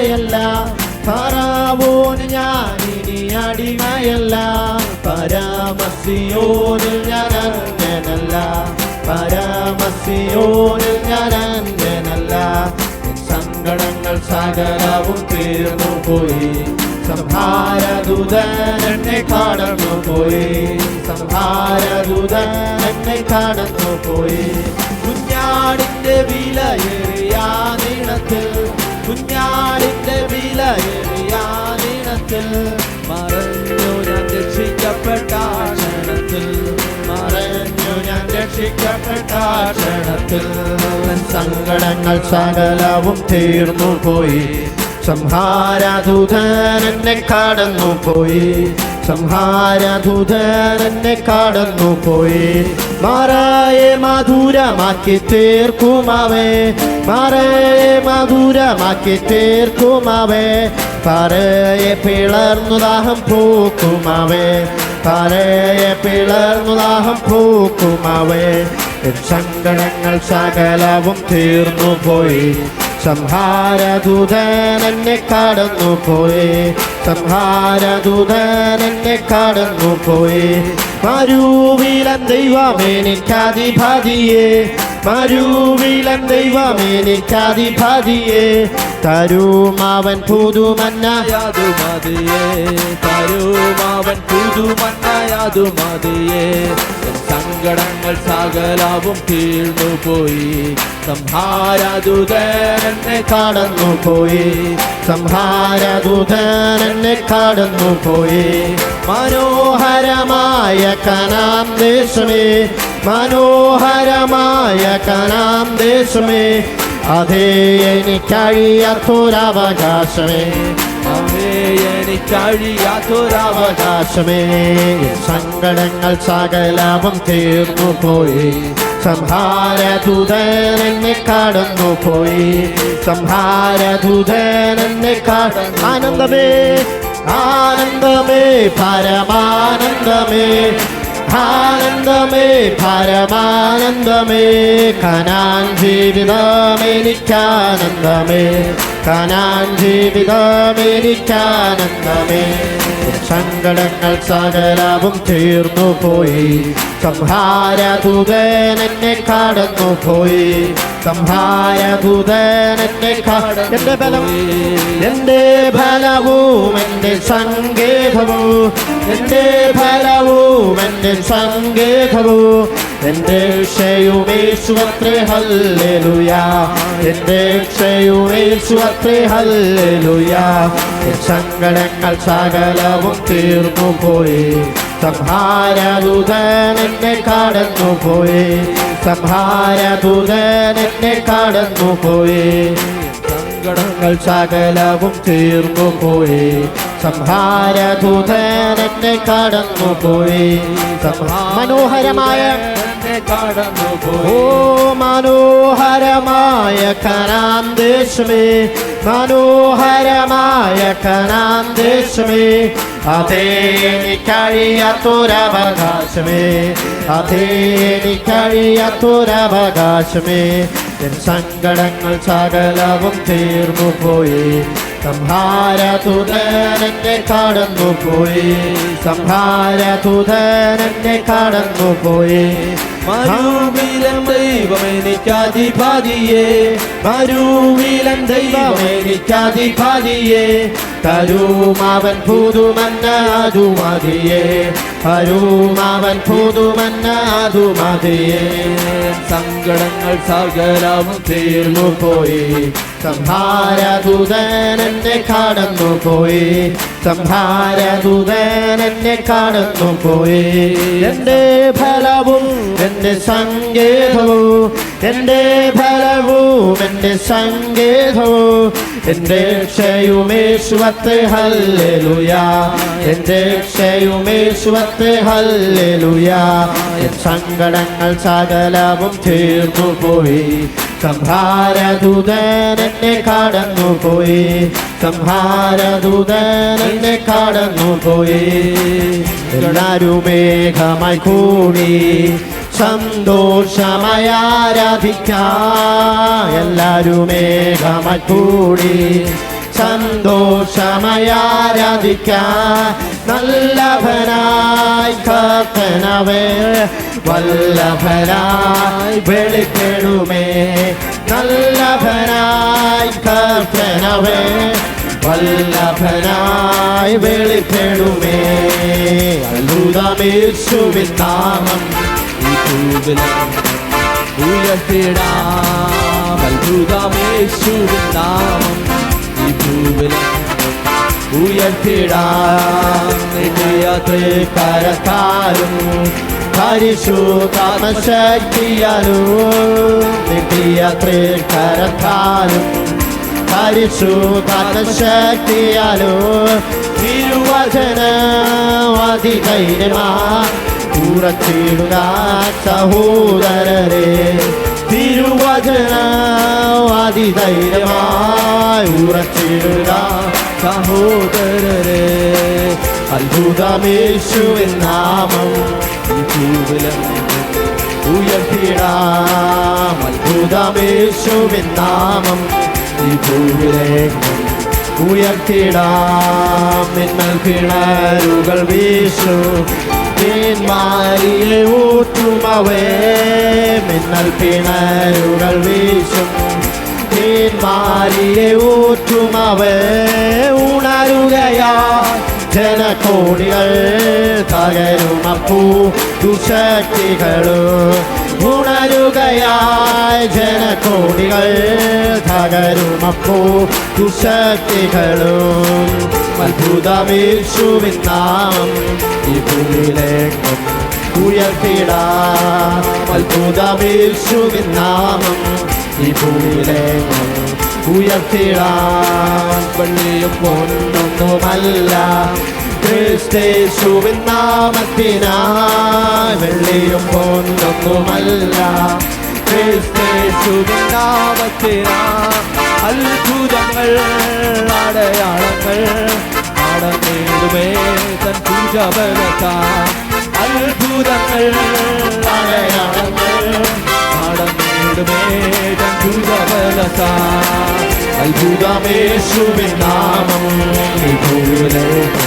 അടിമയല്ല. ഫറാവോന് ഇനി അടിമയല്ല. പരാമസിയോന് ഞാൻ അന്യനല്ല പരാമസിയോന് ഞാൻ അന്യനല്ല സങ്കടങ്ങൾ സകലവും തീർന്നു പോയി സംഹാരദൂതനെ കാണുന്നു പോയി സംഹാരദൂതനെ കാണുന്നു പോയി കുഞ്ഞാടിന്റെ വിലയേറിയ നീളത്തിൽ കുഞ്ഞാടിന്റെ വിലയറിയാനിടത്തിൽ മറഞ്ഞു ഞാൻ രക്ഷിക്കപ്പെട്ട ക്ഷണത്തിൽ. മറഞ്ഞു ഞാൻ രക്ഷിക്കപ്പെട്ട ക്ഷണത്തിൽ. സങ്കടങ്ങൾ സകലവും തീർന്നു പോയി. സംഹാരദൂതൻ എന്നെ കടന്നു പോയി സംഹാരദൂതൻ എന്നെ കടന്നു പോയി മാറായെ മധുരമാക്കി തീർക്കുമാവേ. മാറയെ മധുരമാക്കി തീർക്കുമാവേ. പറയെ പിളർന്നു ദാഹം പൂക്കുമാവേ. പറയെ പിളർന്നു ദാഹം പൂക്കുമാവേ. സങ്കടങ്ങൾ സകലവും തീർന്നു പോയി സംഹാരദൂതൻ എന്നെ കടന്നു പോയി സംഹാരദൂതൻ എന്നെ കടന്നു പോയി മരുവിലൻ ദൈവമേനിക്കധിപതിയെ മരുവിലൻ ദൈവമേനിക്കധിപതിയെ തരുമാവൻ പുതുമന്ന. യാതു മതിയേ തരുമാവൻ പുതുമന്നയാതു മതിയേ സങ്കടങ്ങൾ സകലവും തീർന്നു പോയി സംഹാരദൂതൻ എന്നെ കടന്നു പോയി സംഹാരദൂതൻ എന്നെ കടന്നു പോയി മനോഹരമായ കനാം ദേശമേ മനോഹരമായ കനാം ദേശമേ. അതേ എനിക്കഴിയാത്തൊരവകാശമേ. അതേ എനിക്കഴിയാത്തൊരവകാശമേ. സങ്കടങ്ങൾ സകലവും തീർന്നു പോയി സംഹാരദൂതൻ എന്നെ കടന്നു പോയി സംഹാരദൂതൻ എന്നെ കട ആനന്ദമേ ആനന്ദമേ പരമാനന്ദമേ. ആനന്ദമേ പരമാനന്ദമേ കനാൻ ജീവിതം എനിക്കാനന്ദമേ കനാൻ ജീവിതം എനിക്കാനന്ദമേ സങ്കടങ്ങൾ സകലവും തീർന്നു പോയി. എന്നെ കടന്നു പോയി. കട എന്റെ ബലം എന്റെ ഫലവും എന്റെ സങ്കേതവും എന്റെ ഫലവും എന്റെ സങ്കേതവും. എന്റെ ക്ഷയുമേശ്വത്രേ ഹല്ലേലുയാ. എന്റെ ക്ഷയുമേശ്വത്രേ ഹല്ലേലുയാ. സങ്കടങ്ങൾ സകലവും തീർന്നു പോയി സംഹാരദൂതൻ എന്നെ കടന്നു പോയി സംഹാരദൂതൻ എന്നെ കടന്നു പോയി സങ്കടങ്ങൾ സകലവും തീർന്നു പോയി സംഹാരദൂതൻ എന്നെ കടന്നു പോയി മനോഹരമായ എന്നെ കടന്നു ഓ മനോഹരമായ കനാം ദേശമേ മനോഹരമായ കനാം ദേശമേ അതേ എനിക്കഴിയാത്തൊരവകാശമേ അതേ എനിക്കഴിയാത്തൊരവകാശമേ എൻ സങ്കടങ്ങൾ സകലവും തീർന്നു പോയി സംഹാരതുതൻ എന്നെ കടന്നു പോയി സംഹാരതുതനെ കടന്നു പോയി മരുവിലം ദൈവം എനിക്കധിപതിയേ. മരുവിലൻ ദൈവമേനിക്കധിപതിയെ തരുമാവൻ പുതുമന്ന അതുമതിയെ തരുമാവൻ പുതുമന്ന അതുമതിയെ സങ്കടങ്ങൾ തീർന്നു തീർന്നു പോയി സംഹാരദൂതൻ കടന്നു പോയി സംഹാരദൂതൻ കടന്നു പോയി എന്റെ ഫലവും എന്റെ സങ്കേതവും എന്റെ ഫലവും എന്റെ സങ്കേതവും എന്റെ ക്ഷയുമേശ്വത്ത് ഹല്ലുയ എന്റെ ക്ഷയുമേശ്വത്ത് ഹല്ലുയ സങ്കടങ്ങൾ സകലവും തീർന്നു പോയി സംഹാരദൂതൻ എന്നെ കടന്നു പോയി സംഹാരദൂതനെ കടന്നു പോയി എല്ലാരും മേഘമായി കൂടി സന്തോഷമായി ആരാധിക്കാം. എല്ലാരും ഏകമായി കൂടി സന്തോഷമായ ആരാധിക്കാം നല്ലഭനായി കത്തനവേ വല്ലഭനായി വെളിക്കണമേ നല്ലഭനായി കത്തനവേ വല്ലഭനായി വെളിക്കണമേ അത്ഭുതമേശുവിൻ നാമം ഉയർത്തിടാം. അത്ഭുതമേശുവിൻ നാമം ഭൂവിലം ഉയർത്തിടാം. കരത്താലും പരിശുദ്ധാത്മശക്തിയാലും നിത്യത്രേ കരത്താലും പരിശുദ്ധാത്മശക്തിയാലും തിരുവചനവാദിധൈര്യമാ ഉറച്ചിടുക സഹോദരരെ തിരുവചനവാദിധൈര്യമായി ഉറച്ചിടുക സഹോദരരെ. അത്ഭുതമേശുവിൻ നാമം ഭൂവിലം ഉയർത്തിടാം അത്ഭുതമേശുവിൻ നാമം ഈ ഭൂവിലേക്കും ഉയർത്തിടാം നിങ്ങൾ കിണറുകൾ വീശു മാരിയെ ഊറ്റുമവേ മിന്നൽ കിണറുകൾ വീശും. മാരിയെ ഊറ്റുമവേ ഉണരുകയാ. ജനകോടികൾ തകരുമപ്പൂ ദുശക്തികളും ഉണരുകയായി ജനകോടികൾ തകരുമപ്പൂ ദുശക്തികളും. അത്ഭുതമേശുവിൻ നാം ഈ ഭൂമിയിലേക്കും ഉയർത്തിടാം. അത്ഭുതമേശുവിൻ നാമം ഈ ഭൂമിയിലേക്കും ഉയർത്തിടാം. പള്ളിയും പൊന്നൊന്നുമല്ല ക്രിസ്തേശുവിൻ നാമത്തിനായി വെള്ളിയും പൊന്നൊന്നുമല്ല ക്രിസ്തേശുവിൻ നാമത്തിനാ അത്ഭുതങ്ങൾ അടയാളങ്ങൾ നടന്നിടുമേ തൻ പൂജ ബലത്താം അത്ഭുതങ്ങൾ അടയാളങ്ങൾ നടന്നിടുമേ തൻ പൂജ ബലത്താം അത്ഭുതമേശുവിൻ നാമം ഈ ഭൂമിയിലേക്ക്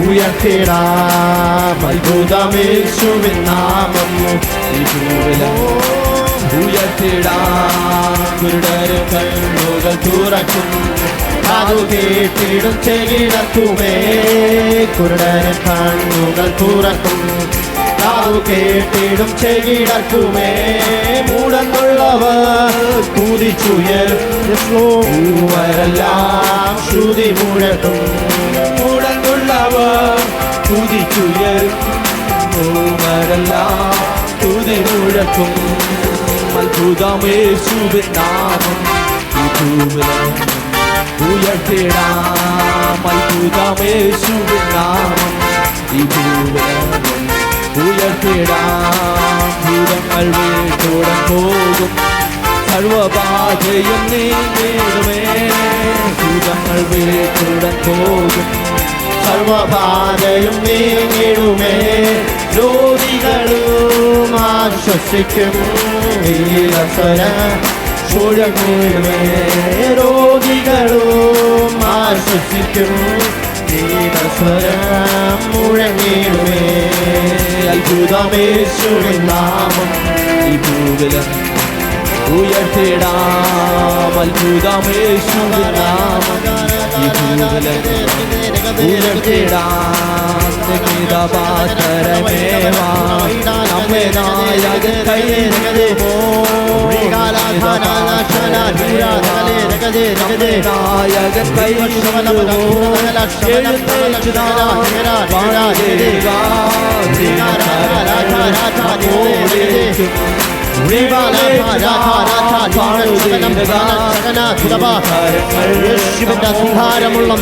ഉയർത്തിടാം അത്ഭുതമേശുവിൻ നാമം അതു കേട്ടിടും ചെകിടത്തുമേ കുരുടരും കണ്ണുകൾ തുറക്കും. അതു കേട്ടിടും ചെകിടത്തുമേ മൂടന്നുള്ളവർ കുതിച്ചുയരും. മൂവരെല്ലാം ശ്രുതി മുഴക്കും മൂടന്നുള്ളവർ തുതിച്ചുയരും മൂവരെല്ലാം തുതി മുഴക്കും അത്ഭുതമേശുവിൻ നാമം. ഈ ഭൂമിലം ഉയർത്തിടാം അത്ഭുതമേശുവിൻ നാമം ഈ ഭൂമിലം ഉയർത്തിടാം ഭൂതങ്ങൾ വീട്ടോടൻ പോകും സർവബാധയും നീങ്ങിടുമേ ഭൂതങ്ങൾ വീട്ടുടൻ പോകും സർവബാധയും നീങ്ങിടുമേ രോഗികളും ആശ്വസിക്കും ഈരസര മുഴങ്ങിടുമേ രോഗികളും ആശ്വസിക്കും. സ്വരം മുഴങ്ങിടുമേ അത്ഭുതമേശ്വരൻ നാമം ഈ ഭൂവിലം ഉയർത്തിടാം അത്ഭുതമേശുവിൻ നാമം ഈ ഭൂവിലം ഉയർത്തിടാം നികിതപാത്രമേവാ നമ്മെ നായകൻ കൈരുമോ നായകൻ കൈരുമോ എഴുന്നേറ്റ് യേശുവിന്റെ അധികാരമുള്ള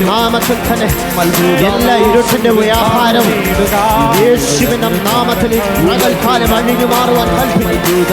തന്നെ എല്ലാ ഇരുട്ടിന്റെ വ്യാപാരം യേശുവിന്റെ നാമത്തിൽ പകൽക്കാലം അഴിഞ്ഞു മാറുവാൻ കൽപ്പിക്കും.